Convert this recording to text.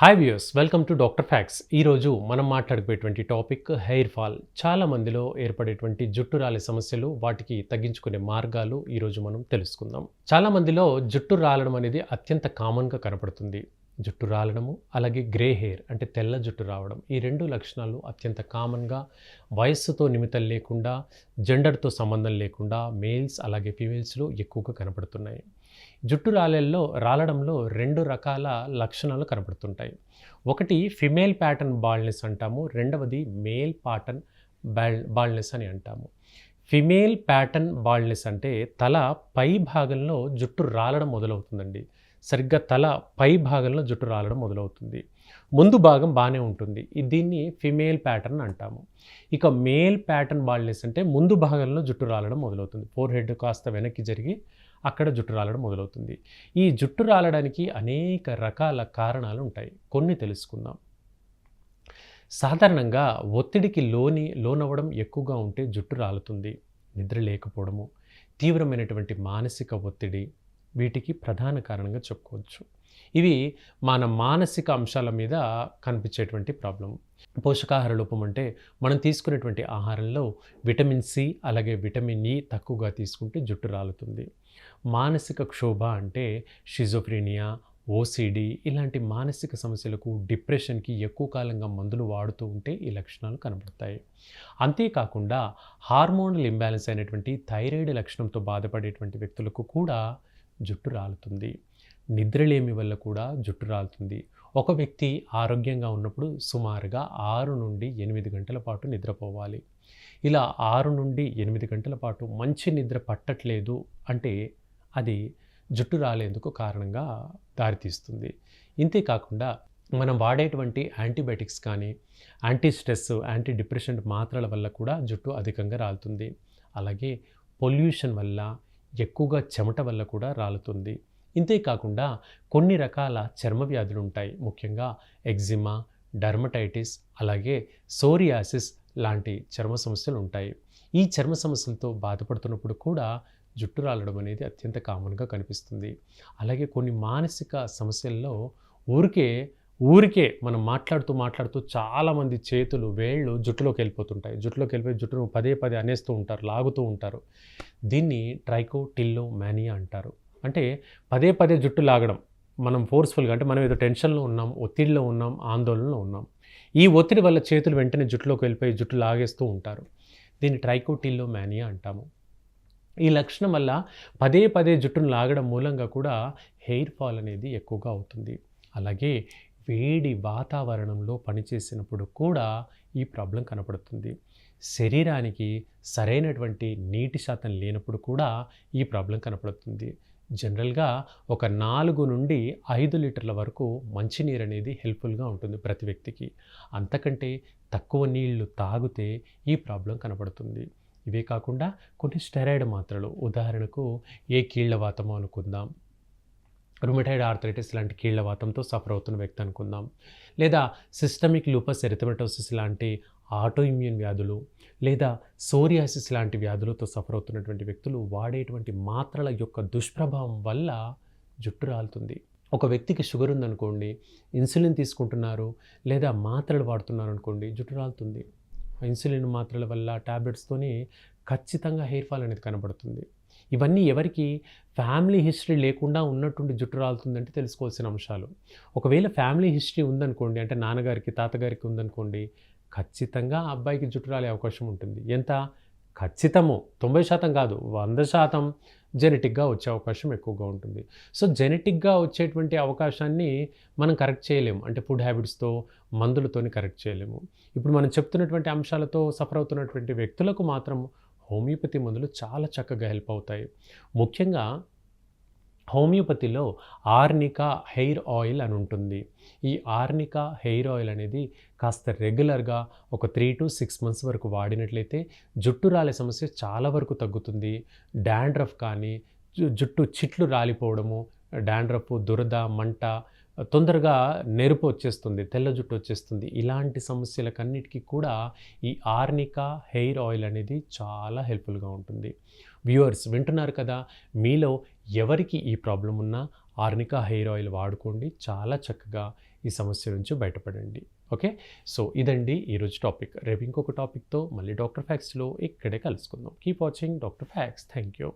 Hi views welcome to doctor facts ఈరోజు మనం మాట్లాడుకునేటువంటి topic hair fall చాలా మందిలో ఏర్పడేటువంటి జుట్టు రాలే సమస్యలు వాటికి తగ్గించుకునే మార్గాలు ఈరోజు మనం తెలుసుకుందాం. చాలా మందిలో జుట్టు రాలడం అనేది అత్యంత కామన్గా కనపడుతుంది. జుట్టు రాలడము అలాగే గ్రే హెయిర్ అంటే తెల్ల జుట్టు రావడం ఈ రెండు లక్షణాలు అత్యంత కామన్గా వయస్సుతో నిమిత్తం లేకుండా జెండర్తో సంబంధం లేకుండా మేల్స్ అలాగే ఫీమేల్స్లో ఎక్కువగా కనపడుతున్నాయి. జుట్టు రాలెల్లో రాలడంలో రెండు రకాల లక్షణాలు కనబడుతుంటాయి ఒకటి ఫిమేల్ ప్యాటర్న్ బాల్నెస్ అంటాము రెండవది మేల్ ప్యాటర్న్ బాల్ బాల్నెస్ అని అంటాము. ఫిమేల్ ప్యాటర్న్ బాల్నెస్ అంటే తల పై భాగంలో జుట్టు రాలడం మొదలవుతుందండి. సరిగ్గా తల పై భాగంలో జుట్టు రాలడం మొదలవుతుంది. ముందు భాగం బాగానే ఉంటుంది. దీన్ని ఫిమేల్ ప్యాటర్న్ అంటాము. ఇక మేల్ ప్యాటర్న్ బాల్నెస్ అంటే ముందు భాగంలో జుట్టు రాలడం మొదలవుతుంది. ఫోర్ హెడ్ కాస్త వెనక్కి జరిగి అక్కడ జుట్టు రాలడం మొదలవుతుంది. ఈ జుట్టు రాలడానికి అనేక రకాల కారణాలు ఉంటాయి. కొన్ని తెలుసుకుందాం. సాధారణంగా ఒత్తిడికి లోని లోనవ్వడం ఎక్కువగా ఉంటే జుట్టు రాలుతుంది నిద్ర లేకపోవడము తీవ్రమైనటువంటి మానసిక ఒత్తిడి వీటికి ప్రధాన కారణంగా చెప్పుకోవచ్చు. ఇవి మన మానసిక అంశాల మీద కనిపించేటువంటి ప్రాబ్లం పోషకాహార లోపం అంటే మనం తీసుకునేటువంటి ఆహారంలో విటమిన్ సి అలాగే విటమిన్ ఇ తక్కువగా తీసుకుంటే జుట్టు రాలుతుంది. మానసిక క్షోభ అంటే షిజోఫ్రీనియా ఓసిడి ఇలాంటి మానసిక సమస్యలకు డిప్రెషన్కి ఎక్కువ కాలంగా మందులు వాడుతూ ఉంటే ఈ లక్షణాలు కనబడతాయి. అంతేకాకుండా హార్మోనల్ ఇంబ్యాలెన్స్ అయినటువంటి థైరాయిడ్ లక్షణంతో బాధపడేటువంటి వ్యక్తులకు కూడా జుట్టు రాలుతుంది. నిద్రలేమి వల్ల కూడా జుట్టు రాలుతుంది. ఒక వ్యక్తి ఆరోగ్యంగా ఉన్నప్పుడు సుమారుగా ఆరు నుండి ఎనిమిది గంటల పాటు నిద్రపోవాలి. ఇలా ఆరు నుండి ఎనిమిది గంటల పాటు మంచి నిద్ర పట్టట్లేదు అంటే అది జుట్టు రాలేందుకు కారణంగా దారితీస్తుంది. ఇంతేకాకుండా మనం వాడేటువంటి యాంటీబయాటిక్స్ కానీ యాంటీ స్ట్రెస్ యాంటీ డిప్రెషన్ మాత్రల వల్ల కూడా జుట్టు అధికంగా రాలుతుంది. అలాగే పొల్యూషన్ వల్ల ఎక్కువగా చెమట వల్ల కూడా రాలుతుంది. ఇంతేకాకుండా కొన్ని రకాల చర్మ వ్యాధులు ఉంటాయి. ముఖ్యంగా ఎగ్జిమా డర్మటైటిస్ అలాగే సోరియాసిస్ లాంటి చర్మ సమస్యలు ఉంటాయి. ఈ చర్మ సమస్యలతో బాధపడుతున్నప్పుడు కూడా జుట్టు రాలడం అనేది అత్యంత కామన్గా కనిపిస్తుంది. అలాగే కొన్ని మానసిక సమస్యల్లో ఊరికే ఊరికే మనం మాట్లాడుతూ మాట్లాడుతూ చాలామంది చేతులు వేళ్ళు జుట్టులోకి వెళ్ళిపోతుంటాయి. జుట్టులోకి వెళ్ళిపోయి జుట్టును పదే పదే అనేస్తూ ఉంటారు లాగుతూ ఉంటారు. దీన్ని ట్రైకో టిల్లో మ్యానియా అంటారు. అంటే పదే పదే జుట్టు లాగడం మనం ఫోర్స్ఫుల్గా అంటే మనం ఏదో టెన్షన్లో ఉన్నాం ఒత్తిడిలో ఉన్నాం ఆందోళనలో ఉన్నాం. ఈ ఒత్తిడి వల్ల చేతులు వెంటనే జుట్టులోకి వెళ్ళిపోయి జుట్టు లాగేస్తూ ఉంటారు. దీన్ని ట్రైకోటిల్లో మ్యానియా అంటాము. ఈ లక్షణం వల్ల పదే పదే జుట్టును లాగడం మూలంగా కూడా హెయిర్ ఫాల్ అనేది ఎక్కువగా అవుతుంది. అలాగే వేడి వాతావరణంలో పనిచేసినప్పుడు కూడా ఈ ప్రాబ్లం కనపడుతుంది. శరీరానికి సరైనటువంటి నీటి శాతం లేనప్పుడు కూడా ఈ ప్రాబ్లం కనపడుతుంది. జనరల్గా ఒక నాలుగు నుండి ఐదు లీటర్ల వరకు మంచినీరు అనేది హెల్ప్ఫుల్గా ఉంటుంది ప్రతి వ్యక్తికి. అంతకంటే తక్కువ నీళ్ళు తాగితే ఈ ప్రాబ్లం కనపడుతుంది. ఇవే కాకుండా కొన్ని స్టెరాయిడ్ మాత్రలు. ఉదాహరణకు ఏ కీళ్ళవాతమో అనుకుందాం. రుమటైడ్ ఆర్థరైటిస్ లాంటి కీళ్ళవాతంతో సఫర్ అవుతున్న వ్యక్తి అనుకుందాం. లేదా సిస్టమిక్ లూపస్ ఎరిథమెటోసిస్ లాంటి ఆటోఇమ్యూన్ వ్యాధులు. లేదా సోరియాసిస్ లాంటి వ్యాధులతో సఫర్ అవుతున్నటువంటి వ్యక్తులు వాడేటువంటి మాత్రల యొక్క దుష్ప్రభావం వల్ల జుట్టు రాలుతుంది. ఒక వ్యక్తికి షుగర్ ఉందనుకోండి ఇన్సులిన్ తీసుకుంటున్నారు లేదా మాత్రలు వాడుతున్నారు అనుకోండి జుట్టు రాలుతుంది. ఇన్సులిన్ మాత్రల వల్ల ట్యాబ్లెట్స్తోనే ఖచ్చితంగా హెయిర్ ఫాల్ అనేది కనబడుతుంది. ఇవన్నీ ఎవరికి ఫ్యామిలీ హిస్టరీ లేకుండా ఉన్నటువంటి జుట్టు రాలుతుందంటే తెలుసుకోవాల్సిన అంశాలు. ఒకవేళ ఫ్యామిలీ హిస్టరీ ఉందనుకోండి అంటే నాన్నగారికి తాతగారికి ఉందనుకోండి ఖచ్చితంగా ఆ అబ్బాయికి జుట్టు రాలే అవకాశం ఉంటుంది. ఎంత? ఖచ్చితము. తొంభై శాతం కాదు వంద శాతం జెనెటిక్గా వచ్చే అవకాశం ఎక్కువగా ఉంటుంది. సో జెనెటిక్గా వచ్చేటువంటి అవకాశాన్ని మనం కరెక్ట్ చేయలేము. అంటే ఫుడ్ హ్యాబిట్స్తో మందులతోని కరెక్ట్ చేయలేము. ఇప్పుడు మనం చెప్తున్నటువంటి అంశాలతో సఫర్ అవుతున్నటువంటి వ్యక్తులకు మాత్రం హోమియోపతి మందులు చాలా చక్కగా హెల్ప్ అవుతాయి. ముఖ్యంగా హోమియోపతిలో ఆర్నికా హెయిర్ ఆయిల్ అని ఉంటుంది. ఈ ఆర్నికా హెయిర్ ఆయిల్ అనేది కాస్త రెగ్యులర్గా ఒక త్రీ టు సిక్స్ మంత్స్ వరకు వాడినట్లయితే జుట్టు రాలే సమస్య చాలా వరకు తగ్గుతుంది. డాండ్రఫ్ కానీ జుట్టు చిట్లు రాలిపోవడము డాండ్రఫ్ దురద మంట తొందరగా నెరుపు వచ్చేస్తుంది తెల్ల జుట్టు వచ్చేస్తుంది. ఇలాంటి సమస్యలకన్నిటికీ కూడా ఈ ఆర్నికా హెయిర్ ఆయిల్ అనేది చాలా హెల్ప్ఫుల్గా ఉంటుంది. వ్యూవర్స్ వింటున్నారు కదా మీలో ఎవరికి ఈ ప్రాబ్లం ఉన్నా ఆర్నికా హెయిర్ ఆయిల్ వాడుకోండి. చాలా చక్కగా ఈ సమస్య నుంచి బయటపడండి. ఓకే? సో ఇదండి ఈరోజు టాపిక్. రేపు ఇంకొక టాపిక్తో మళ్ళీ డాక్టర్ ఫ్యాక్స్లో ఇక్కడే కలుసుకుందాం. Keep watching doctor facts. Thank you